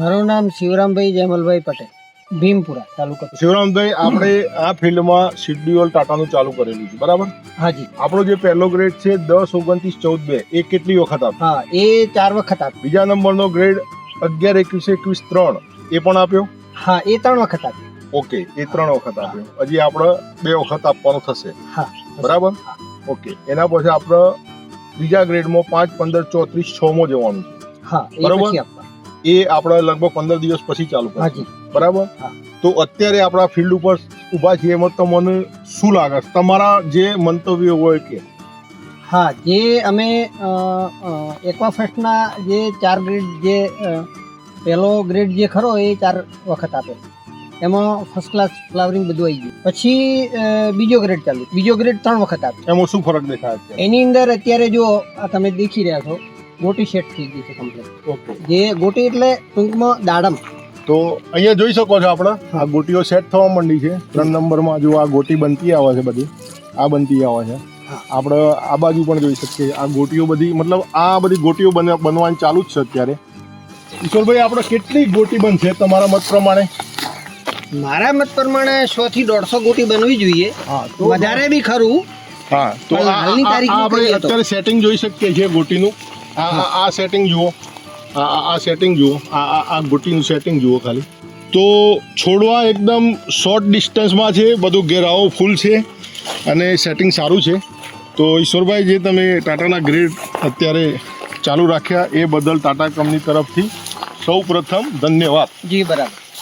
મારું નામ શિવરામભાઈ જયમલભાઈ પટેલ ભીમપુરા તાલુકો. શિવરામભાઈ આપણે આ ફિલ્ડમાં શિડ્યુઅલ ટાટાનું ચાલુ કરેલું છે બરાબર? હાજી. આપણો જે પહેલો ગ્રેડ છે દસ ઓગણત્રીસ ચૌદ બે એ કેટલી વખત આપ હા એ ચાર વખત આપ બીજા નંબરનો ગ્રેડ અગિયાર એકવીસ એકવીસ ત્રણ એ પણ આપ્યો? હા એ ત્રણ વખત આપ્યો. ઓકે એ ત્રણ વખત આપ્યો. હજી આપણે બે વખત આપવાનું થશે. હા બરાબર? ઓકે એના પછી આપણે બીજા ગ્રેડમાં પાંચ પંદર ચોત્રીસ છ માં જવાનું છે. હા બરોબર. એ આપણે લગભગ પંદર દિવસ પછી ચાલુ કરીશું બરાબર. તો અત્યારે આપણા ફિલ્ડ ઉપર ઊભા છીએ એમાં તમને શું લાગે? તમારા જે મંતવ્ય હોય કે? હા જે અમે એકવા ફર્સ્ટના જે ચાર ગ્રેડ જે પહેલો ગ્રેડ જે ખરો એ ચાર વખત આપે. એમાં ફર્સ્ટ ક્લાસ ફ્લાવરિંગ બધું આવી ગયું. પછી બીજો ગ્રેડ ચાલુ. બીજો ગ્રેડ ત્રણ વખત આપે. એમાં શું ફરક દેખાય એની અંદર અત્યારે જો આ તમે દેખી રહ્યા છો ગોટી સેટ થઈ ગઈ છે કમ્પ્લીટ ઓકે જે ગોટી એટલે ટૂંકમાં દાડમ. તો અહીંયા જોઈ શકો છો આપણે. આ ગોટીઓ સેટ થવા માંડી છે. ત્રણ નંબરમાં જો આ ગોટી બનતી આવે છે બધી આ બનતી આવે છે. આપણે આ બાજુ પણ જોઈ શકીએ આ ગોટીઓ બધી મતલબ આ બધી ગોટીઓ બન બનવાની ચાલુ જ છે અત્યારે. ઈશ્વરભાઈ આપણે કેટલી ગોટી બનશે તમારા મત પ્રમાણે? મારા મત પ્રમાણે સો થી દોઢસો ગોટી બનવી જોઈએ. હા વધારે બી ખરું. હા તો હાલની તારીખ આપણે અત્યારે સેટિંગ જોઈ શકીએ છીએ ગોટીનું. આ, આ- સેટિંગ જુઓ. આ, આ- સેટિંગ જુઓ. આ આ આ ગોટીનું સેટિંગ જુઓ ખાલી. તો છોડવા એકદમ શોર્ટ ડિસ્ટન્સમાં છે, બધું ઘેરાવો ફૂલ છે અને સેટિંગ સારું છે. તો ઈશ્વરભાઈ, જે તમે ટાટાના ગ્રેડ અત્યારે ચાલુ રાખ્યા, એ બદલ ટાટા કંપની તરફથી સૌ પ્રથમ ધન્યવાદ. જી, બરાબર.